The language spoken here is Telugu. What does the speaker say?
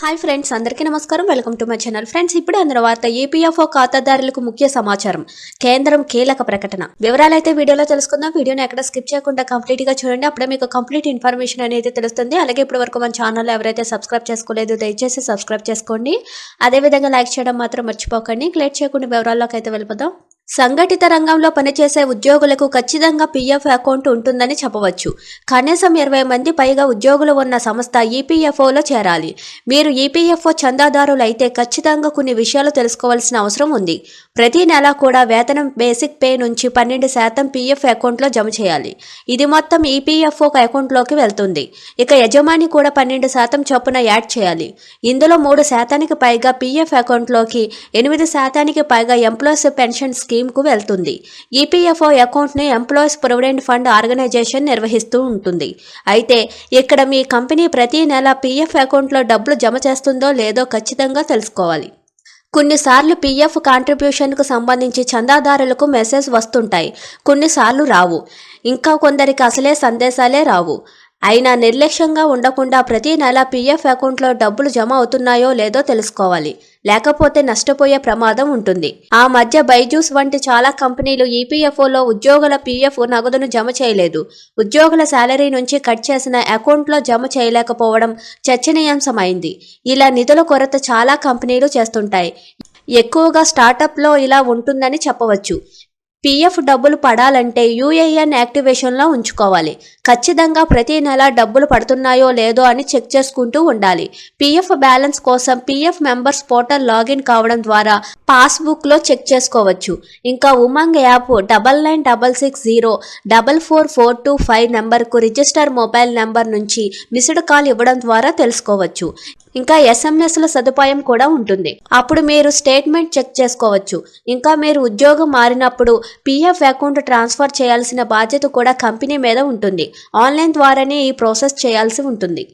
హాయ్ ఫ్రెండ్స్ అందరికీ నమస్కారం. Welcome to my channel. Friends ఇప్పుడు అందరి వార్త ఏపీఎఫ్ఓ ఖాతాదారులకు ముఖ్య సమాచారం. కేంద్రం కీలక ప్రకటన. వివరాలైతే వీడియోలో తెలుసుకుందాం. వీడియోని ఎక్కడ స్కిప్ చేయకుండా కంప్లీట్గా చూడండి. అప్పుడే మీకు కంప్లీట్ ఇన్ఫర్మేషన్ అనేది తెలుస్తుంది. అలాగే ఇప్పటి వరకు మన ఛానల్ ఎవరైతే సబ్స్క్రైబ్ చేసుకోలేదు దయచేసి సబ్స్క్రైబ్ చేసుకోండి. అదేవిధంగా లైక్ చేయడం మాత్రం మర్చిపోకండి. క్లియర్ చేయకుండా వివరాల్లోకి అయితే వెళ్ళిపోదాం. సంఘటిత రంగంలో పనిచేసే ఉద్యోగులకు ఖచ్చితంగా పీఎఫ్ అకౌంట్ ఉంటుందని చెప్పవచ్చు. కనీసం ఇరవై మంది పైగా ఉద్యోగులు ఉన్న సంస్థ ఈపీఎఫ్ఓలో చేరాలి. మీరు ఈపీఎఫ్ఓ చందాదారులు అయితే ఖచ్చితంగా కొన్ని విషయాలు తెలుసుకోవాల్సిన అవసరం ఉంది. ప్రతి నెల కూడా వేతనం బేసిక్ పే నుంచి పన్నెండు శాతం పీఎఫ్ అకౌంట్లో జమ చేయాలి. ఇది మొత్తం ఈపీఎఫ్ఓ అకౌంట్లోకి వెళ్తుంది. ఇక యజమాని కూడా పన్నెండు శాతం చొప్పున యాడ్ చేయాలి. ఇందులో మూడు శాతానికి పైగా పీఎఫ్ అకౌంట్లోకి ఎనిమిది శాతానికి పైగా ఎంప్లాయీస్ పెన్షన్ స్కీమ్ స్కీమ్కు వెళ్తుంది. ఈపీఎఫ్ఓ అకౌంట్ని ఎంప్లాయీస్ ప్రొవిడెంట్ ఫండ్ ఆర్గనైజేషన్ నిర్వహిస్తూ ఉంటుంది. అయితే ఇక్కడ మీ కంపెనీ ప్రతి నెల పీఎఫ్ అకౌంట్లో డబ్బులు జమ చేస్తుందో లేదో ఖచ్చితంగా తెలుసుకోవాలి. కొన్నిసార్లు పీఎఫ్ కాంట్రిబ్యూషన్కు సంబంధించి చందాదారులకు మెసేజ్ వస్తుంటాయి. కొన్నిసార్లు రావు. ఇంకా కొందరికి అసలే సందేశాలే రావు. అయినా నిర్లక్ష్యంగా ఉండకుండా ప్రతి నెల పీఎఫ్ అకౌంట్లో డబ్బులు జమ అవుతున్నాయో లేదో తెలుసుకోవాలి. లేకపోతే నష్టపోయే ప్రమాదం ఉంటుంది. ఆ మధ్య బైజూస్ వంటి చాలా కంపెనీలు ఈపీఎఫ్ఓలో ఉద్యోగుల పీఎఫ్ నగదును జమ చేయలేదు. ఉద్యోగుల శాలరీ నుంచి కట్ చేసిన అకౌంట్లో జమ చేయలేకపోవడం చర్చనీయాంశమైంది. ఇలా నిధుల కొరత చాలా కంపెనీలు చేస్తుంటాయి. ఎక్కువగా స్టార్టప్లో ఇలా ఉంటుందని చెప్పవచ్చు. పీఎఫ్ డబ్బులు పడాలంటే యూఏఎన్ యాక్టివేషన్లో ఉంచుకోవాలి. ఖచ్చితంగా ప్రతి నెల డబ్బులు పడుతున్నాయో లేదో అని చెక్ చేసుకుంటూ ఉండాలి. పీఎఫ్ బ్యాలెన్స్ కోసం పీఎఫ్ మెంబర్స్ పోర్టల్ లాగిన్ కావడం ద్వారా పాస్బుక్లో చెక్ చేసుకోవచ్చు. ఇంకా Umang app double nine double six zero double four four two five నెంబర్కు రిజిస్టర్ మొబైల్ నెంబర్ నుంచి మిస్డ్ కాల్ ఇవ్వడం ద్వారా తెలుసుకోవచ్చు. ఇంకా ఎస్ఎంఎస్ల సదుపాయం కూడా ఉంటుంది. అప్పుడు మీరు స్టేట్మెంట్ చెక్ చేసుకోవచ్చు. ఇంకా మీరు ఉద్యోగం మారినప్పుడు పీఎఫ్ అకౌంట్ ట్రాన్స్ఫర్ చేయాల్సిన బాధ్యత కూడా కంపెనీ మీద ఉంటుంది. ఆన్లైన్ ద్వారానే ఈ ప్రాసెస్ చేయాల్సి ఉంటుంది.